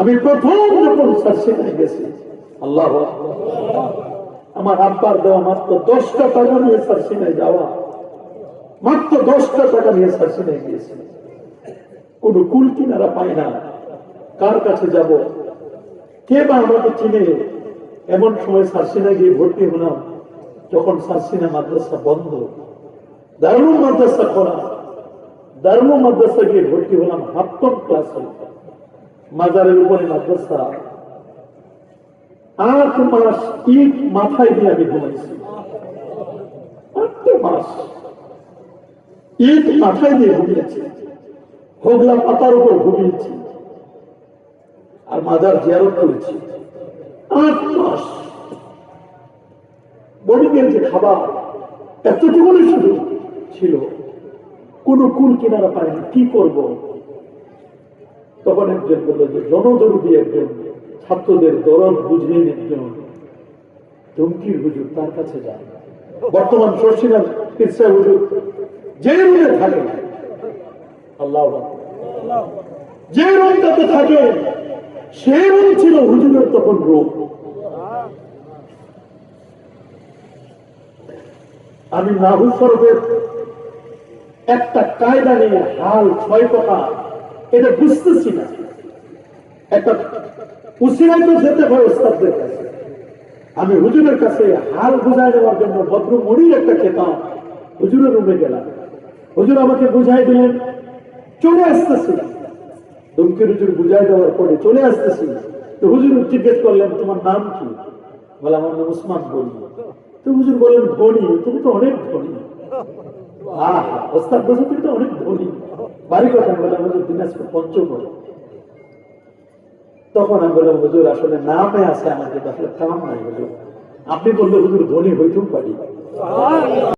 আমি প্রথম যখন সার্সিকায় গেছি, আল্লাহ আমার আব্বার দেওয়া মাত্র দশটা টাকা নিয়ে সার্সিনায় যাওয়া, মাত্র দশটা টাকা নিয়ে সার্সিনায় গিয়েছি। কোন কুল কিনারা পাই না। কার কাছে যাব? কে বা আমাকে চিনে? এমন সময় সার্সিনা গিয়ে ভর্তি হলাম, যখন সার্সিনা মাদ্রাসা বন্ধ। দারুণ মাদ্রাসা খোলা দারুণ মাদ্রাসা গিয়ে ভর্তি হলাম হাপ্তম ক্লাসে। মাজারের উপরে মাদ্রাসা। আট মাস ইট মাথায় দিয়ে আমি ঘুমাইছি। আট মাস মাথায় দিয়ে ঘুমিয়েছি। হোগলা পাতার উপর ঘুমিয়েছি। আর মাজার জিয়ারত করেছি। আট মাস বোর্ডিংয়ের যে খাবার, এতটুকুনি শুধু ছিল, কোন কুল কিনারা পায় না কি করব? তখন একজন বলল যে জনদরদি একজন, ছাত্রদের দরদ বুঝলেন একজন। ধমকির হুজুর তার কাছে যান বর্তমান শর্ষিনার তিরসা হুজুর যে রুমে থাকে। আল্লাহ যে রুমটাতে থাকে সেই রুম ছিল হুজুরের তখন রোগ আমি নাহু সরবের একটা কায়দা নিয়ে হাল ছয় কথা এটা বুঝতেছি না। একটা উসিরাই তো যেতে হয়, ওস্তাদদের কাছে। আমি হুজুরের কাছে হাল বুঝাই দেওয়ার জন্য ভদ্র মুড়ির একটা খেতাম হুজুরের রুমে গেলাম। হুজুর আমাকে বুঝাই দিলেন, চলে আসতেছি দুমকির হুজুর বুঝাই দেওয়ার পরে চলে আসতেছি তো হুজুর জিজ্ঞেস করলেন, তোমার নাম কি? বলে আমার নাম উসমান বলি তো হুজুর বললেন, ধনী, তুমি তো অনেক ধনী। আহ, ওস্তাদ বলছে তুমি তো অনেক ধনী। বাড়ি কথা বলে হুজুর, দিনাজপুর পঞ্চগড়। তখন আমি বললাম, হুজুর, আসলে নামে আছে আমাদের আসলে কাম নাই হুজুর। আপনি বললে, হুজুর, ধনী হইতেও পারি।